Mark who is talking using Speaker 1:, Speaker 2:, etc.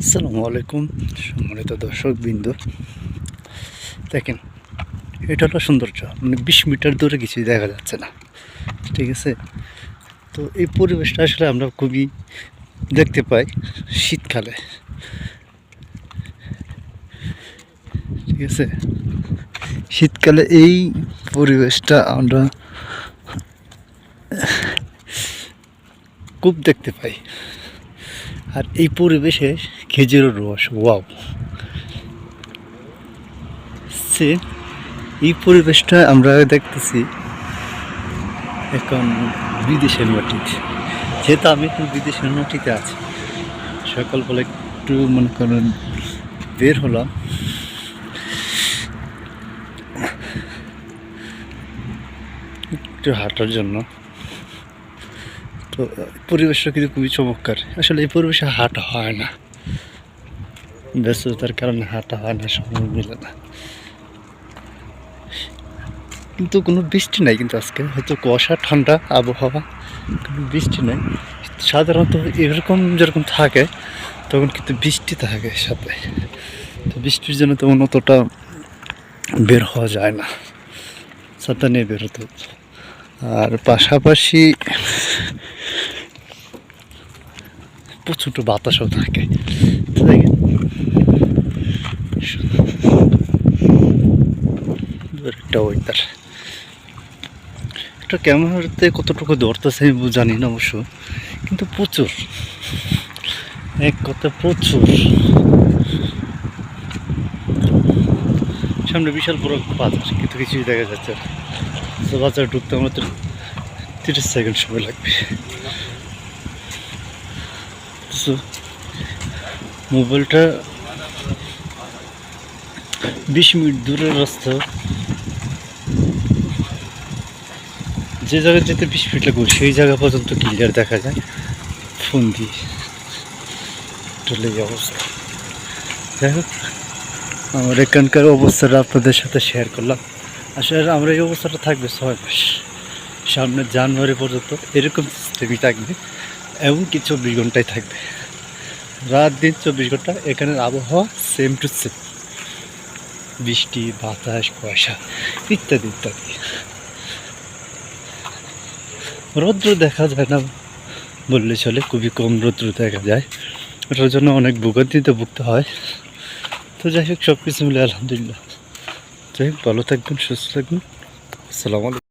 Speaker 1: আসসালামু আলাইকুম, সম্মানিত দর্শক বিন্দু দেখেন, এটা হলো সৌন্দর্য। মানে বিশ মিটার দূরে কিছুই দেখা যাচ্ছে না। ঠিক আছে? তো এই পরিবেশটা আসলে আমরা খুবই দেখতে পাই শীতকালে। ঠিক আছে? শীতকালে এই পরিবেশটা আমরা খুব দেখতে পাই। আর এই পরিবেশে খেজুরের রস, ওয়াও। সে, এই পরিবেশটা আমরা দেখতেছি এখন বিদেশের মাটিতে। যেহেতু আমি এখন বিদেশের মাটিতে আছি সকালবেলা একটু মনে করেন বের হলাম। একটু হাঁটার জন্য। তো পরিবেশটা কিন্তু খুবই চমৎকার। আসলে এই পরিবেশে হাঁটা হয় না। ব্যস্ততার কারণে হাঁটা হয় না, সময় মিলে না। কিন্তু কোনো বৃষ্টি নাই কিন্তু আজকে। হয়তো কুয়াশা, ঠান্ডা, আবহাওয়া, কোনো বৃষ্টি নেই। সাধারণত এরকম যেরকম থাকে, তখন কিন্তু বৃষ্টি থাকে সাথে। তো বৃষ্টির জন্য তেমন অতটা বের হওয়া যায় না। ছাতা নিয়ে বেরোতে। আর পাশাপাশি প্রচণ্ড বাতাসও থাকে। একটা ক্যামেরাতে কতটুকু ধরতেছে আমি জানি না অবশ্য। কিন্তু প্রচুর। এক কথা প্রচুর। সামনে বিশাল বড় বাজার, কিন্তু কিছুই দেখা যাচ্ছে বাজারে ঢুকতে আমার তো তিরিশ সেকেন্ড সময় লাগবে। তো মোবাইলটা বিশ মিনিট দূরের রাস্তা। যে জায়গায় যেতে বিশ মিনিট লাগবে, সেই জায়গা পর্যন্ত ক্লিয়ার দেখা যায়। ফোন দিয়ে। চলে অবস্থা। যাই হোক, আমার এখানকার অবস্থাটা আপনাদের সাথে শেয়ার করলাম। আসলে আমরা এই অবস্থাটা থাকবে ছয় মাস। সামনে জানুয়ারি পর্যন্ত এরকম সিস্টেমই থাকবে এমনকি চব্বিশ ঘন্টায় থাকবে। রাত দিন চব্বিশ ঘণ্টা, এখানের আবহাওয়া সেম টু সেম বৃষ্টি, বাতাস, কুয়াশা, ইত্যাদি ইত্যাদি। রৌদ্র দেখা যায় না বললে চলে, খুবই কম রৌদ্র দেখা যায়। ওটার জন্য অনেক ভোগান্তিতে ভুগতে হয়। তো যাই হোক সব কিছু মিলে আলহামদুলিল্লাহ। যাই হোক, ভালো থাকবেন, সুস্থ থাকবেন। আসসালামু আলাইকুম।